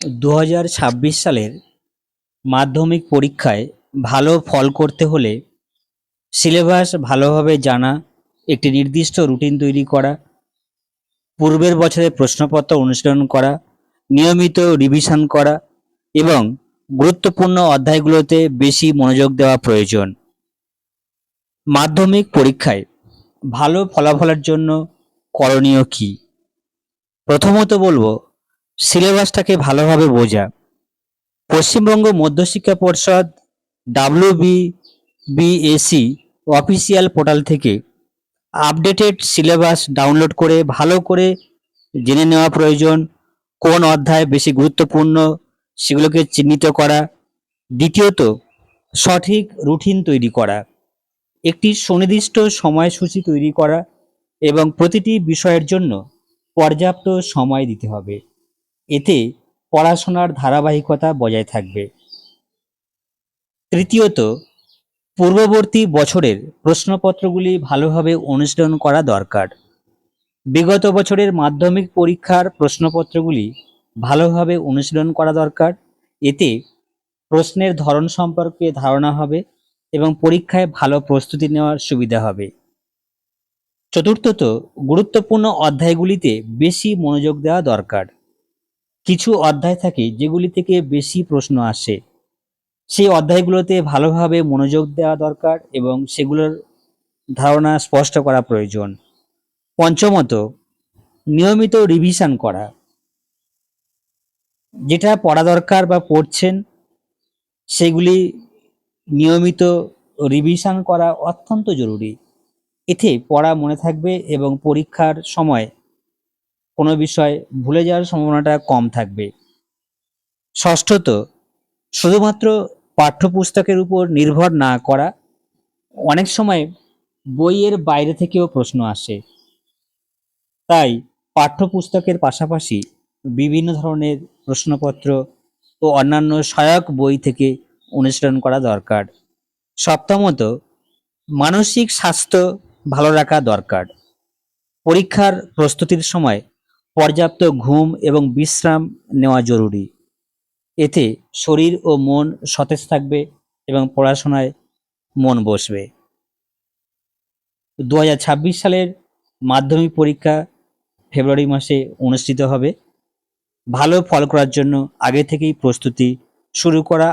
দু হাজার ছাব্বিশ সালের মাধ্যমিক পরীক্ষায় ভালো ফল করতে হলে সিলেবাস ভালোভাবে জানা, একটি নির্দিষ্ট রুটিন তৈরি করা, পূর্বের বছরের প্রশ্নপত্র অনুশীলন করা, নিয়মিত রিভিশন করা এবং গুরুত্বপূর্ণ অধ্যায়গুলোতে বেশি মনোযোগ দেওয়া প্রয়োজন। মাধ্যমিক পরীক্ষায় ভালো ফলাফলের জন্য করণীয় কী? প্রথমত বলব সিলেবাসটাকে ভালোভাবে বোঝা। Paschimbanga Madhyashiksha Parshad W BSE official portal থেকে আপডেটেড সিলেবাস ডাউনলোড করে ভালো করে জেনে নেওয়া প্রয়োজন, কোন অধ্যায় বেশি গুরুত্বপূর্ণ সেগুলোকে চিহ্নিত করা। দ্বিতীয়ত, সঠিক রুটিন তৈরি করা। একটি সুনির্দিষ্ট সময়সূচি তৈরি করা এবং প্রতিটি বিষয়ের জন্য পর্যাপ্ত সময় দিতে হবে। এতে পড়াশোনার ধারাবাহিকতা বজায় থাকবে। তৃতীয়ত, পূর্ববর্তী বছরের প্রশ্নপত্রগুলি ভালোভাবে অনুশীলন করা দরকার। বিগত বছরের মাধ্যমিক পরীক্ষার প্রশ্নপত্রগুলি ভালোভাবে অনুশীলন করা দরকার। এতে প্রশ্নের ধরন সম্পর্কে ধারণা হবে এবং পরীক্ষায় ভালো প্রস্তুতি নেওয়ার সুবিধা হবে। চতুর্থত, গুরুত্বপূর্ণ অধ্যায়গুলিতে বেশি মনোযোগ দেওয়া দরকার। কিছু অধ্যায় থাকে যেগুলি থেকে বেশি প্রশ্ন আসে। সেই অধ্যায়গুলোতে ভালোভাবে মনোযোগ দেওয়া দরকার এবং সেগুলোর ধারণা স্পষ্ট করা প্রয়োজন। পঞ্চমত, নিয়মিত রিভিশন করা। যেটা পড়া দরকার বা পড়ছেন, সেগুলি নিয়মিত রিভিশন করা অত্যন্ত জরুরি। এতে পড়া মনে থাকবে এবং পরীক্ষার সময় কোনো বিষয় ভুলে যাওয়ার সম্ভাবনাটা কম থাকবে। ষষ্ঠত, শুধুমাত্র পাঠ্যপুস্তকের উপর নির্ভর না করা অনেক সময় বইয়ের বাইরে থেকেও প্রশ্ন আসে। তাই পাঠ্যপুস্তকের পাশাপাশি বিভিন্ন ধরনের প্রশ্নপত্র ও অন্যান্য সহায়ক বই থেকে অনুশীলন করা দরকার। সপ্তমত, মানসিক স্বাস্থ্য ভালো রাখা দরকার। পরীক্ষার প্রস্তুতির সময় পর্যাপ্ত ঘুম এবং বিশ্রাম নেওয়া জরুরি। এতে শরীর ও মন সতেজ থাকবে এবং পড়াশোনায় মন বসবে। দু হাজার ছাব্বিশ সালের মাধ্যমিক পরীক্ষা ফেব্রুয়ারি মাসে অনুষ্ঠিত হবে। ভালো ফল করার জন্য আগে থেকেই প্রস্তুতি শুরু করা